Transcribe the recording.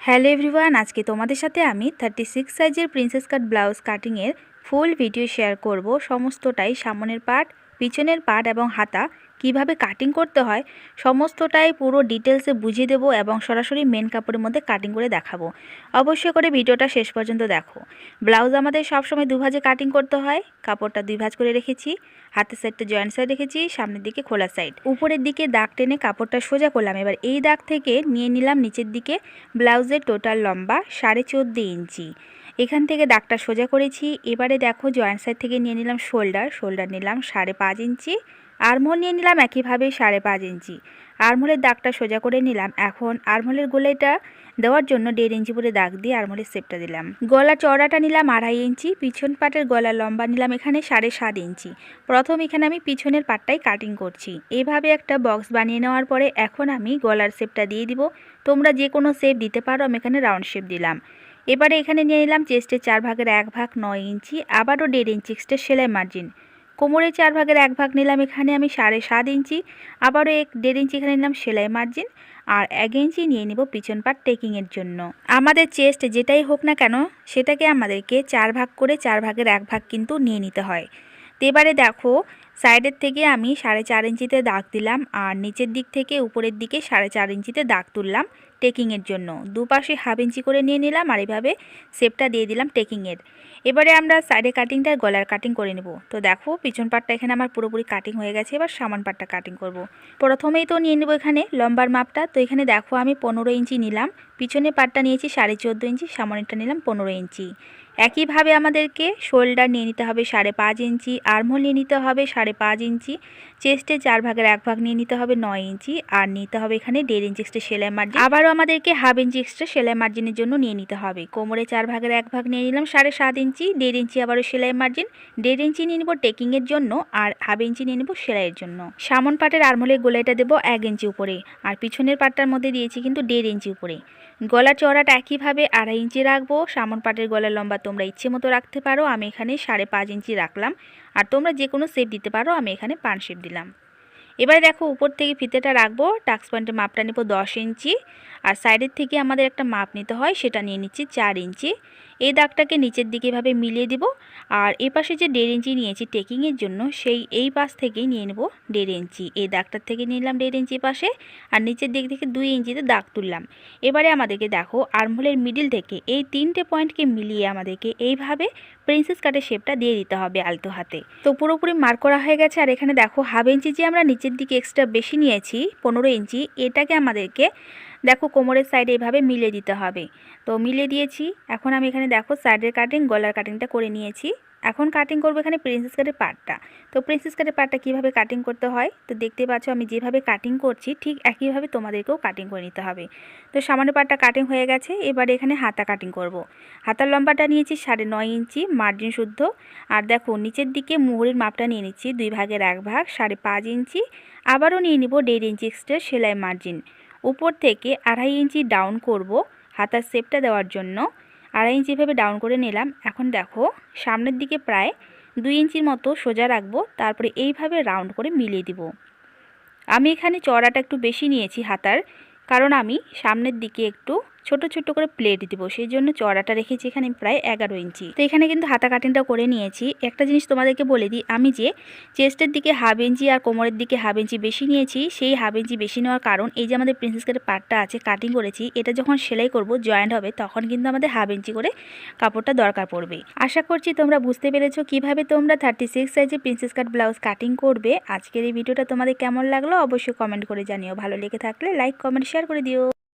Hello everyone আজকে তোমাদের সাথে আমি থার্টি সিক্স সাইজের প্রিন্সেস কাট ব্লাউজ কাটিংয়ের ফুল ভিডিও শেয়ার করব সমস্তটাই সামনের পার্ট পিছনের পার্ট এবং হাতা, কীভাবে কাটিং করতে হয় সমস্তটাই পুরো ডিটেলসে বুঝিয়ে দেবো এবং সরাসরি মেন কাপড়ের মধ্যে কাটিং করে দেখাবো। অবশ্যই করে ভিডিওটা শেষ পর্যন্ত দেখো। ব্লাউজ আমাদের সবসময় দুভাজে কাটিং করতে হয়। কাপড়টা দুই ভাঁজ করে রেখেছি, হাতের সাইডটা জয়েন্ট সাইড রেখেছি, সামনের দিকে খোলা সাইড উপরের দিকে দাগ টেনে কাপড়টা সোজা করলাম। এবার এই দাগ থেকে নিয়ে নিলাম নিচের দিকে ব্লাউজের টোটাল লম্বা সাড়ে চোদ্দ ইঞ্চি। এখান থেকে দাগটা সোজা করেছি। এবারে দেখো জয়েন্ট সাইড থেকে নিয়ে নিলাম শোল্ডার শোল্ডার নিলাম সাড়ে পাঁচ ইঞ্চি আরমোল নিয়ে নিলাম একইভাবে সাড়ে পাঁচ ইঞ্চি। আরমোলের দাগটা সোজা করে নিলাম। এখন আরমোলের গোলাইটা দেওয়ার জন্য দেড় ইঞ্চি করে দাগ দিয়ে আরমোলের শেপটা দিলাম। গলা চড়াটা নিলাম আড়াই ইঞ্চি, পিছন পাটের গলা লম্বা নিলাম এখানে সাড়ে সাত ইঞ্চি। প্রথম এখানে আমি পিছনের পাটটাই কাটিং করছি। এভাবে একটা বক্স বানিয়ে নেওয়ার পরে এখন আমি গলার শেপটা দিয়ে দিব। তোমরা যে কোনো শেপ দিতে পারো, আমি এখানে রাউন্ড শেপ দিলাম। এবারে এখানে নিয়ে নিলাম চেস্টের চার ভাগের এক ভাগ নয় ইঞ্চি, আবারও দেড় ইঞ্চি এক্সট্রা সেলাই মার্জিন কোমরের চার ভাগের এক ভাগ নিলাম, এখানে আমি সাড়ে সাত ইঞ্চি, আবারও এক দেড় ইঞ্চি এখানে নিলাম সেলাই মার্জিন আর এক ইঞ্চি নিয়ে নিব পিছন পাট টেকিংয়ের জন্য। আমাদের চেস্ট যেটাই হোক না কেন, সেটাকে আমাদেরকে চার ভাগ করে চার ভাগের এক ভাগ কিন্তু নিয়ে নিতে হয়। তো এবারে দেখো, সাইডের থেকে আমি সাড়ে চার ইঞ্চিতে দাগ দিলাম আর নিচের দিক থেকে উপরের দিকে সাড়ে চার ইঞ্চিতে দাগ তুললাম টেকিংয়ের জন্য। দুপাশে হাফ ইঞ্চি করে নিয়ে নিলাম আর এভাবে শেপটা দিয়ে দিলাম টেকিংয়ের এবারে আমরা সাইডে কাটিংটা গলার কাটিং করে নেব। তো দেখো, পিছন পাটটা এখানে আমার পুরোপুরি কাটিং হয়ে গেছে, এবার সামান পাটটা কাটিং করব। প্রথমেই তো নিয়ে নেব এখানে লম্বার মাপটা। তো এখানে দেখো, আমি পনেরো ইঞ্চি নিলাম। পিছনে পাটটা নিয়েছি সাড়ে চোদ্দ ইঞ্চি, সামনেরটা নিলাম পনেরো ইঞ্চি। একইভাবে আমাদেরকে শোল্ডার নিয়ে নিতে হবে সাড়ে পাঁচ ইঞ্চি, আর্মহোল নিয়ে নিতে হবে সাড়ে পাঁচ ইঞ্চি, চেস্টে চার ভাগের এক ভাগ নিয়ে নিতে হবে নয় ইঞ্চি, আর নিতে হবে এখানে দেড় ইঞ্চি এক্সট্রা সেলাই মার্জিন আবারও আমাদেরকে হাফ ইঞ্চি এক্সট্রা সেলাই মার্জিনের জন্য নিয়ে নিতে হবে। কোমরে চার ভাগের এক ভাগ নিয়ে নিলাম সাড়ে সাত ইঞ্চি, দেড় ইঞ্চি আবারও সেলাই মার্জিন দেড় ইঞ্চি নিয়ে নেব টেকিংয়ের জন্য আর হাফ ইঞ্চি নিয়ে নেব সেলাইয়ের জন্য। সামন পাটের আর্মহোলের গোলাইটা দেবো এক ইঞ্চি উপরে, আর পিছনের পাটটার মধ্যে দিয়েছি কিন্তু দেড় ইঞ্চি উপরে। গলার চড়াটা একইভাবে আড়াই ইঞ্চি রাখব, সামন পাটের গলা লম্বা তোমরা ইচ্ছে মতো রাখতে পারো, আমি এখানে সাড়ে পাঁচ ইঞ্চি রাখলাম। আর তোমরা যে কোনো শেপ দিতে পারো, আমি এখানে পান শেপ দিলাম। এবারে দেখো উপর থেকে ফিতেটা রাখব টাক্স পয়েন্টের মাপটা নেব দশ ইঞ্চি। আর সাইডের থেকে আমাদের একটা মাপ নিতে হয়, সেটা নিয়ে নিচ্ছি চার ইঞ্চি। এই দাগটাকে নিচের দিকে এভাবে মিলিয়ে দিব আর এ পাশে যে দেড় ইঞ্চি নিয়েছি টেকিংয়ের জন্য, সেই এই পাশ থেকেই নিয়ে নেব দেড় ইঞ্চি। এই দাগটার থেকে নিলাম দেড় ইঞ্চি পাশে আর নিচের দিক থেকে দুই ইঞ্চিতে দাগ তুললাম। এবারে আমাদেরকে দেখো আর্মহোলের মিডিল থেকে এই তিনটে পয়েন্টকে মিলিয়ে আমাদেরকে এইভাবে প্রিন্সেস কাটের শেপটা দিয়ে দিতে হবে আলতো হাতে। তো পুরোপুরি মার্ক করা হয়ে গেছে আর এখানে দেখো হাফ ইঞ্চি যে আমরা নিচের দিকে এক্সট্রা বেশি নিয়েছি, পনেরো ইঞ্চি, এটাকে আমাদেরকে দেখো কোমরের সাইডে এভাবে মিলে দিতে হবে। তো মিলে দিয়েছি, এখন আমি এখানে দেখো সাইডের কাটিং গলার কাটিংটা করে নিয়েছি। এখন কাটিং করব এখানে প্রিন্সেস কাটের পার্টটা তো প্রিন্সেস কাটের পার্টটা কীভাবে কাটিং করতে হয়? তো দেখতে পাচ্ছ আমি যেভাবে কাটিং করছি, ঠিক একইভাবে তোমাদেরকেও কাটিং করে নিতে হবে। তো সামান্য পার্টটা কাটিং হয়ে গেছে, এবারে এখানে হাতা কাটিং করব। হাতার লম্বাটা নিয়েছি সাড়ে নয় ইঞ্চি মার্জিন শুদ্ধ। আর দেখো নিচের দিকে মুহুরির মাপটা নিয়ে নিচ্ছি, দুই ভাগের এক ভাগ, সাড়ে পাঁচ ইঞ্চি। আবারও নিয়ে নিব দেড় ইঞ্চি এক্সট্রা সেলাই মার্জিন উপর থেকে আড়াই ইঞ্চি ডাউন করব হাতার শেপটা দেওয়ার জন্য। আড়াই ইঞ্চিভাবে ডাউন করে নিলাম। এখন দেখো, সামনের দিকে প্রায় দুই ইঞ্চির মতো সোজা রাখব, তারপরে এইভাবে রাউন্ড করে মিলিয়ে দিব। আমি এখানে চড়াটা একটু বেশি নিয়েছি হাতার, কারণ আমি সামনের দিকে একটু ছোট ছোট করে প্লেট দিব। সেই জন্য চড়াটা রেখেছি এখানে প্রায় এগারো ইঞ্চি। তো এখানে কিন্তু হাতা কাটিংটা করে নিয়েছি। একটা জিনিস তোমাদেরকে বলে দিই, আমি যে চেস্টের দিকে হাফ ইঞ্চি আর কোমরের দিকে হাফ ইঞ্চি বেশি নিয়েছি, সেই হাফ ইঞ্চি বেশি নেওয়ার কারণ এই যে আমাদের প্রিন্সেস কাটের পার্টটা আছে কাটিং করেছি, এটা যখন সেলাই করব জয়েন্ট হবে, তখন কিন্তু আমাদের হাফ ইঞ্চি করে কাপড়টা দরকার পড়বে। আশা করছি তোমরা বুঝতে পেরেছ কীভাবে তোমরা থার্টি সিক্স সাইজে প্রিন্সেস কাট ব্লাউজ কাটিং করবে। আজকের এই ভিডিওটা তোমাদের কেমন লাগল, অবশ্যই কমেন্ট করে জানিও। ভালো লেগে থাকলে লাইক কমেন্ট শেয়ার করে দিও।